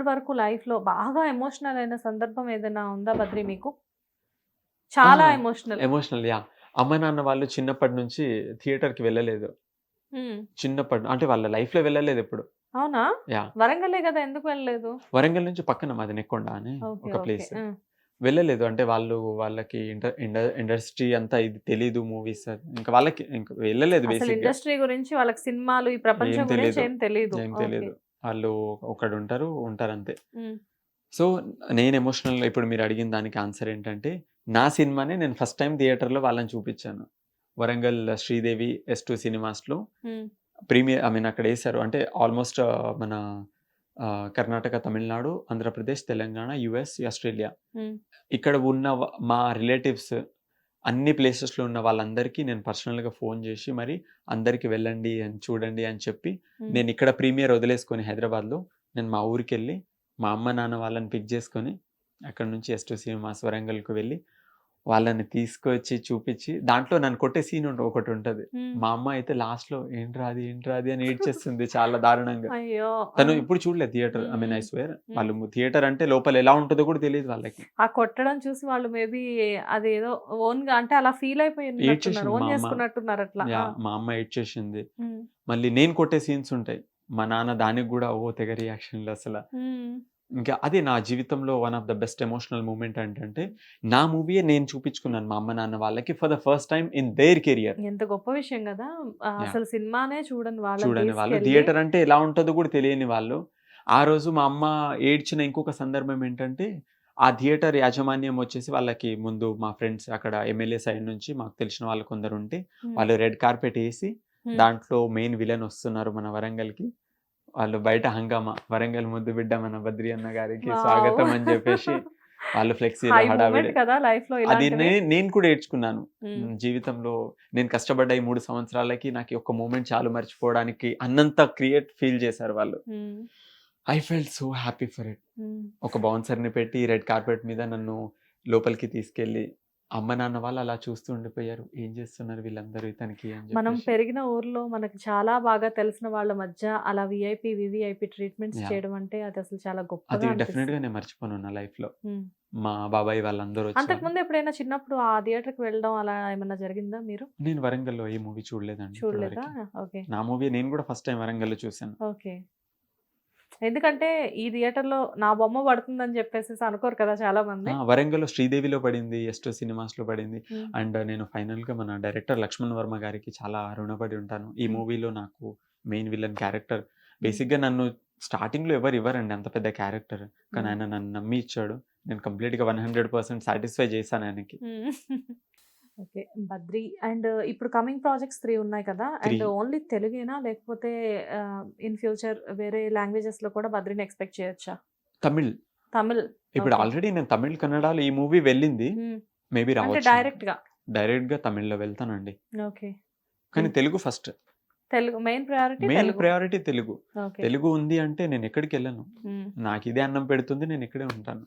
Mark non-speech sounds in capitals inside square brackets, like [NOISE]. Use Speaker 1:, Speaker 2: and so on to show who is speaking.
Speaker 1: ఇప్పటి వరకు లైఫ్లో బాగా ఎమోషనల్ అయిన సందర్భం ఏదైనా ఉందా బద్రి మీకు? చాలా ఎమోషనల్.
Speaker 2: Emotional yeah. అమ్మ నాన్న వాళ్ళు చిన్నప్పటి నుంచి థియేటర్కి వెళ్ళలేదు. చిన్నప్పటి అంటే వాళ్ళ లైఫ్లో వెళ్ళలేదు ఎప్పుడు.
Speaker 1: అవునా?
Speaker 2: యా.
Speaker 1: వరంగలే కదా ఎందుకు వెళ్ళలేదు?
Speaker 2: వరంగల్ నుంచి పక్కన మాది నెక్కొండ అని ఒక ప్లేస్ వెళ్ళలేదు అంటే వాళ్ళు వాళ్ళకి ఇండస్ట్రీ అంతా ఇది తెలీదు మూవీస్ ఇంకా వాళ్ళకి ఇంకా వెళ్ళలేదు
Speaker 1: ఇండస్ట్రీ గురించి వాళ్ళకి సినిమాలు ఈ ప్రపంచం గురించి. ఏం తెలియదు
Speaker 2: ఏం. తెలియదు వాళ్ళు ఒకడు ఉంటారు ఉంటారు అంతే సో నేను ఎమోషనల్ ఇప్పుడు మీరు అడిగిన దానికి ఆన్సర్ ఏంటంటే నా సినిమానే నేను ఫస్ట్ టైం థియేటర్లో వాళ్ళని చూపించాను. వరంగల్ శ్రీదేవి ఎస్ టూ సినిమాస్లో ప్రీమియర్ ఐ మీన్ అక్కడ వేశారు అంటే ఆల్మోస్ట్ మన కర్ణాటక తమిళనాడు ఆంధ్రప్రదేశ్ తెలంగాణ యుఎస్ ఆస్ట్రేలియా. ఇక్కడ ఉన్న మా రిలేటివ్స్ అన్ని ప్లేసెస్లో ఉన్న వాళ్ళందరికీ నేను పర్సనల్గా ఫోన్ చేసి మరి అందరికి వెళ్ళండి అని చూడండి అని చెప్పి. నేను ఇక్కడ ప్రీమియర్ వదిలేసుకొని హైదరాబాద్లో నేను మా ఊరికి వెళ్ళి మా అమ్మ నాన్న వాళ్ళని పిక్ చేసుకొని అక్కడ నుంచి ఎస్ టూ సినిమాస్ వరంగల్కి వెళ్ళి వాళ్ళని తీసుకొచ్చి చూపించి దాంట్లో నన్ను కొట్టే సీన్ ఒకటి ఉంటుంది. మా అమ్మ అయితే లాస్ట్లో ఏంట్రా అది ఏంట్రా అది అని ఏడ్చేస్తుంది చాలా దారుణంగా. తను ఇప్పుడు చూడలేదు theatre I mean I. Swear. వాళ్ళు థియేటర్ అంటే లోపల ఎలా ఉంటుందో కూడా తెలియదు వాళ్ళకి.
Speaker 1: ఆ కొట్టడం చూసి వాళ్ళు మేబీ అది ఏదో ఓన్గా అంటే అలా ఫీల్ అయిపోయి
Speaker 2: ఏడ్చేసింది
Speaker 1: ఉన్నట్టున్నారు ఓన్. చేసుకున్నట్టున్నారు అట్లా.
Speaker 2: మా అమ్మ ఏడ్చేసింది. మళ్ళీ నేను కొట్టే సీన్స్ ఉంటాయి. మా నాన్న దానికి కూడా ఓ తెగ రియాక్షన్లు అసలు. ఇంకా అది నా జీవితంలో one of the best emotional moment ఏంటంటే నా మూవీయే నేను చూపించుకున్నాను మా అమ్మ నాన్న వాళ్ళకి for the first time in their career
Speaker 1: ఎంత గొప్ప విషయం కదా. అసలు సినిమానే చూడని వాళ్ళని
Speaker 2: చూడని వాళ్ళు. థియేటర్ అంటే ఎలా ఉంటుందో కూడా తెలియని వాళ్ళు. ఆ రోజు మా అమ్మ ఏడ్చిన ఇంకొక సందర్భం ఏంటంటే ఆ థియేటర్ యాజమాన్యం వచ్చేసి వాళ్ళకి ముందు మా ఫ్రెండ్స్ అక్కడ ఎమ్మెల్యే సైడ్ నుంచి మాకు తెలిసిన వాళ్ళు కొందరు ఉంటే వాళ్ళు రెడ్ కార్పెట్ వేసి దాంట్లో మెయిన్ విలన్ వస్తున్నారు మన వరంగల్కి. వాళ్ళు బయట హంగామా వరంగల్ ముద్దు బిడ్డ మన బద్రి అన్న గారికి. స్వాగతం అని చెప్పేసి [LAUGHS] వాళ్ళు ఫ్లెక్సీ హడావిడి. అది. నే- నేను కూడా ఏడ్చుకున్నాను. జీవితంలో నేను కష్టపడ్డ ఈ మూడు సంవత్సరాలకి నాకు ఈ ఒక్క మూమెంట్ చాలు మర్చిపోవడానికి అన్నంత క్రియేట్ ఫీల్ చేశారు వాళ్ళు. I felt so happy for it. ఒక బౌన్సర్ని పెట్టి రెడ్ కార్పెట్ మీద నన్ను లోపలికి తీసుకెళ్ళి అమ్మ నాన్న వాళ్ళు అలా చూస్తూ ఉండిపోయారు ఏం చేస్తున్నారు వీళ్ళందరూ ఇతనికి
Speaker 1: మనం. పెరిగిన ఊర్లో మనకి చాలా బాగా తెలిసిన వాళ్ళ మధ్య అలా విఐపి వివిఐపి ట్రీట్మెంట్స్
Speaker 2: Yeah.
Speaker 1: చేయడం అంటే అది అసలు చాలా
Speaker 2: అది
Speaker 1: గొప్పగా
Speaker 2: డెఫినెట్. గా నేను మర్చిపోను నా
Speaker 1: లైఫ్లో.
Speaker 2: మా బాబాయ్ వాళ్ళందరూ వచ్చారు
Speaker 1: అంతకుముందు ఎప్పుడైనా చిన్నప్పుడు ఆ థియేటర్కి వెళ్ళడం అలా ఏమన్నా జరిగిందా మీరు
Speaker 2: నేను వరంగల్లో ఈ మూవీ చూడలేదండి
Speaker 1: చూడలేదా. ఓకే
Speaker 2: నా మూవీ నేను కూడా ఫస్ట్ టైం వరంగల్లో చూసాను
Speaker 1: ఓకే ఎందుకంటే ఈ థియేటర్లో నా బొమ్మ పడుతుందని చెప్పేసి అనుకోరు కదా చాలా మంది
Speaker 2: ఆ, వరంగల్లో శ్రీదేవిలో పడింది ఎస్టో సినిమాస్లో పడింది అండ్ నేను ఫైనల్గా మన డైరెక్టర్ లక్ష్మణ్ వర్మ గారికి చాలా రుణపడి ఉంటాను. ఈ. మూవీలో నాకు మెయిన్ విలన్ క్యారెక్టర్ బేసిక్గా నన్ను స్టార్టింగ్లో ఎవరు ఇవ్వరండి అంత పెద్ద క్యారెక్టర్. కానీ ఆయన నన్ను నమ్మి ఇచ్చాడు. నేను కంప్లీట్గా వన్ హండ్రెడ్ పర్సెంట్ సాటిస్ఫై చేశాను ఆయనకి. [LAUGHS]
Speaker 1: ఓకే. బద్రి అండ్ ఇప్పుడు కమింగ్ ప్రాజెక్ట్స్ త్రీ ఉన్నాయి కదా? అండ్. ఓన్లీ తెలుగేనా? లేకపోతే ఇన్ ఫ్యూచర్ వేరే లాంగ్వేజెస్లో కూడా బద్రిని ఎక్స్పెక్ట్ చేయొచ్చా?
Speaker 2: తమిళ్.
Speaker 1: తమిళ్.
Speaker 2: ఇప్పుడు. ఆల్రెడీ నేను తమిళ్ కన్నడలో ఈ మూవీ వెళ్ళింది. మేబీ రావచ్చు. డైరెక్ట్గా డైరెక్ట్గా తమిళ్ళో వెళ్తానండి.
Speaker 1: ఓకే.
Speaker 2: కానీ. Telugu first.
Speaker 1: Telugu main priority
Speaker 2: main
Speaker 1: Telugu.
Speaker 2: Priority Telugu. Telugu ఉంది అంటే నేను ఎక్కడికి వెళ్ళను. నాకు ఇదే అన్నం పెడుతుంది నేను ఇక్కడే ఉంటాను.